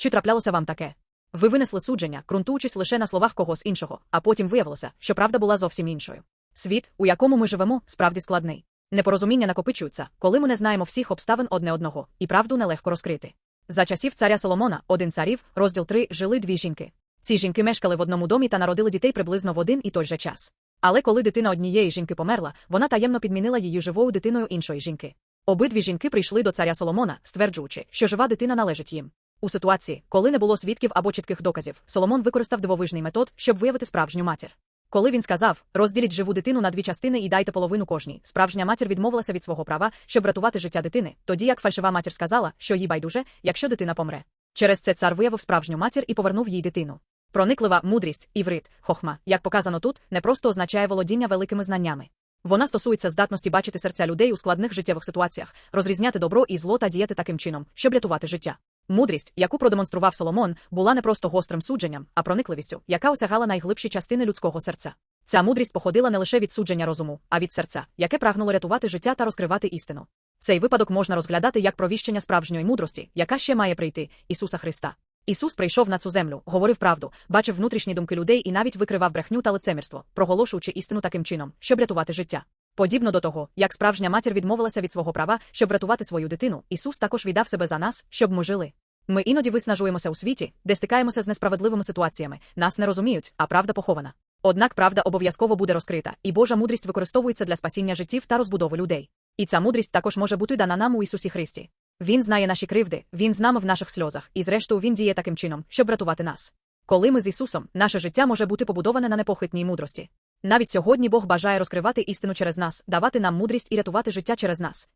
Чи траплялося вам таке? Ви винесли судження, ґрунтуючись лише на словах когось іншого, а потім виявилося, що правда була зовсім іншою. Світ, у якому ми живемо, справді складний. Непорозуміння накопичуються, коли ми не знаємо всіх обставин одне одного, і правду нелегко розкрити. За часів царя Соломона, один царів, розділ 3, жили дві жінки. Ці жінки мешкали в одному домі та народили дітей приблизно в один і той же час. Але коли дитина однієї жінки померла, вона таємно підмінила її живою дитиною іншої жінки. Обидві жінки прийшли до царя Соломона, стверджуючи, що жива дитина належить їм. У ситуації, коли не було свідків або чітких доказів, Соломон використав дивовижний метод, щоб виявити справжню матір. Коли він сказав, розділіть живу дитину на дві частини і дайте половину кожній, справжня матір відмовилася від свого права, щоб врятувати життя дитини, тоді як фальшива матір сказала, що їй байдуже, якщо дитина помре. Через це цар виявив справжню матір і повернув їй дитину. Прониклива мудрість, іврит, хохма, як показано тут, не просто означає володіння великими знаннями. Вона стосується здатності бачити серця людей у складних життєвих ситуаціях, розрізняти добро і зло та діяти таким чином, щоб рятувати життя. Мудрість, яку продемонстрував Соломон, була не просто гострим судженням, а проникливістю, яка осягала найглибші частини людського серця. Ця мудрість походила не лише від судження розуму, а від серця, яке прагнуло рятувати життя та розкривати істину. Цей випадок можна розглядати як провіщення справжньої мудрості, яка ще має прийти Ісуса Христа. Ісус прийшов на цю землю, говорив правду, бачив внутрішні думки людей і навіть викривав брехню та лицемірство, проголошуючи істину таким чином, щоб рятувати життя. Подібно до того, як справжня матір відмовилася від свого права, щоб врятувати свою дитину, Ісус також віддав себе за нас, щоб ми жили. Ми іноді виснажуємося у світі, де стикаємося з несправедливими ситуаціями, нас не розуміють, а правда похована. Однак правда обов'язково буде розкрита, і Божа мудрість використовується для спасіння життів та розбудови людей. І ця мудрість також може бути дана нам у Ісусі Христі. Він знає наші кривди, Він з нами в наших сльозах, і зрештою Він діє таким чином, щоб врятувати нас. Коли ми з Ісусом, наше життя може бути побудоване на непохитній мудрості. Навіть сьогодні Бог бажає розкривати істину через нас, давати нам мудрість і рятувати життя через нас.